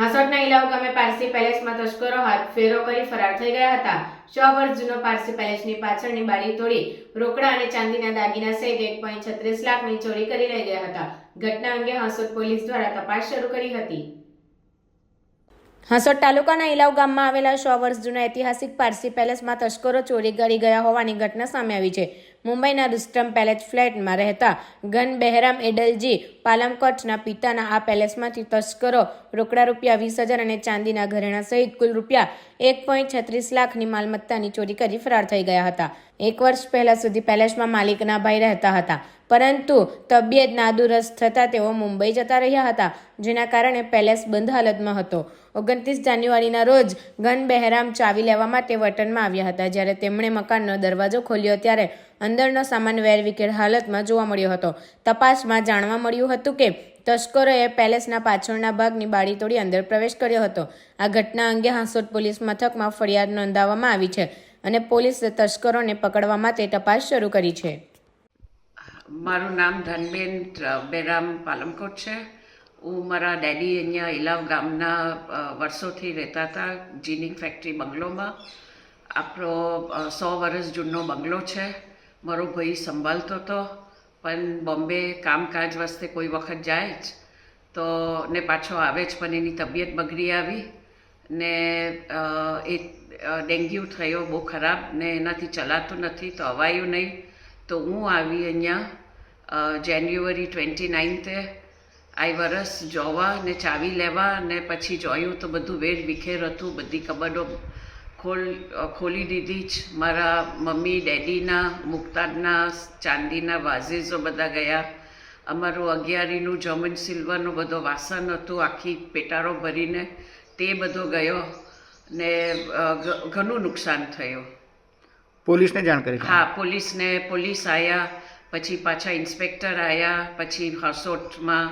હાસોટના ઇલાવ ગામે પારસી પેલેસમાં તસ્કરો હાથ ફેરો કરી ફરાર થઈ ગયા હતા. છ વર્ષ જૂનો પારસી પેલેસની પાછળની બારી તોડી રોકડા અને ચાંદીના દાગીના સહિત એક પોઈન્ટ છત્રીસ લાખની ચોરી કરી લઈ ગયા હતા. ઘટના અંગે હાંસોટ પોલીસ દ્વારા તપાસ શરૂ કરી હતી. હાંસોટ તાલુકાના ઇલાવ ગામમાં આવેલા સો વર્ષ જૂના ઐતિહાસિક પારસી પેલેસમાં તસ્કરો ચોરી કરી ગયા હોવાની ઘટના સામે આવી છે. મુંબઈના રુસ્ટમ પેલેસ ફ્લેટમાં રહેતા ગન બહેરામ એડલજી પાલમકોટના પિતાના આ પેલેસમાંથી તસ્કરો રોકડા રૂપિયા વીસ હજાર અને ચાંદીના ઘરેણા સહિત કુલ રૂપિયા એક પોઈન્ટ છત્રીસ લાખની માલમત્તાની ચોરી કરી ફરાર થઈ ગયા હતા. એક વર્ષ પહેલા સુધી પેલેસમાં માલિકના ભાઈ રહેતા હતા. પરંતુ તબિયત નાદુરસ્ત થતાં તેઓ મુંબઈ જતા રહ્યા હતા, જેના કારણે પેલેસ બંધ હાલતમાં હતો. ઓગણત્રીસ જાન્યુઆરીના રોજ ગન બહેરામ ચાવી લેવા માટે વટનમાં આવ્યા હતા, જ્યારે તેમણે મકાનનો દરવાજો ખોલ્યો ત્યારે અંદરનો સામાન વેરવિખેર હાલતમાં જોવા મળ્યો હતો. તપાસમાં જાણવા મળ્યું હતું કે તસ્કરોએ પેલેસના પાછળના ભાગની બારી તોડી અંદર પ્રવેશ કર્યો હતો. આ ઘટના અંગે હાંસોટ પોલીસ મથકમાં ફરિયાદ નોંધાવવામાં આવી છે અને પોલીસે તસ્કરોને પકડવા માટે તપાસ શરૂ કરી છે. મારું નામ ધનબેન બેરામ પાલમકોટ છે. હું મારા ડેડી અહીંયા ઇલાવ ગામના વર્ષોથી રહેતા હતા, જીનિંગ ફેક્ટરી બંગલોમાં. આપણો સો વર્ષ જૂનો બંગલો છે. મારો ભાઈ સંભાળતો હતો, પણ બોમ્બે કામકાજ વાસ્તે કોઈ વખત જાય જ. તો ને પાછો આવે જ, પણ એની તબિયત બગડી આવી. ને એ ડેન્ગ્યુ થયો બહુ ખરાબ, ને એનાથી ચલાતું નથી, તો અવાયું નહીં. તો હું આવી અહીંયા જાન્યુઆરી ટ્વેન્ટી નાઇન્થે આઈ વરસ જોવા ને ચાવી લેવા ને પછી જોયું તો બધું વેર વિખેર હતું, બધી કબડો ખોલ ખોલી દીધી જ. મારા મમ્મી, ડેડીના મુક્તાદના ચાંદીના, વાઝીઝો બધા ગયા. અમારું અગિયારીનું જમન સિલ્વરનો બધો વાસણ હતું, આખી પેટારો ભરીને તે બધો ગયો ને ઘણું નુકસાન થયું. પોલીસને જાણ કરી હા, પોલીસને પોલીસ આવ્યા પછી પાછા ઇન્સ્પેક્ટર આવ્યા પછી હરસોટમાં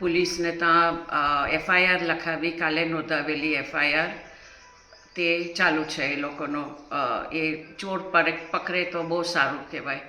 પોલીસને ત્યાં એફઆઈઆર લખાવી, કાલે નોંધાવેલી એફઆઈઆર. તે ચાલુ છે એ લોકોનો એ ચોર પર પકડે તો બહુ સારું કહેવાય.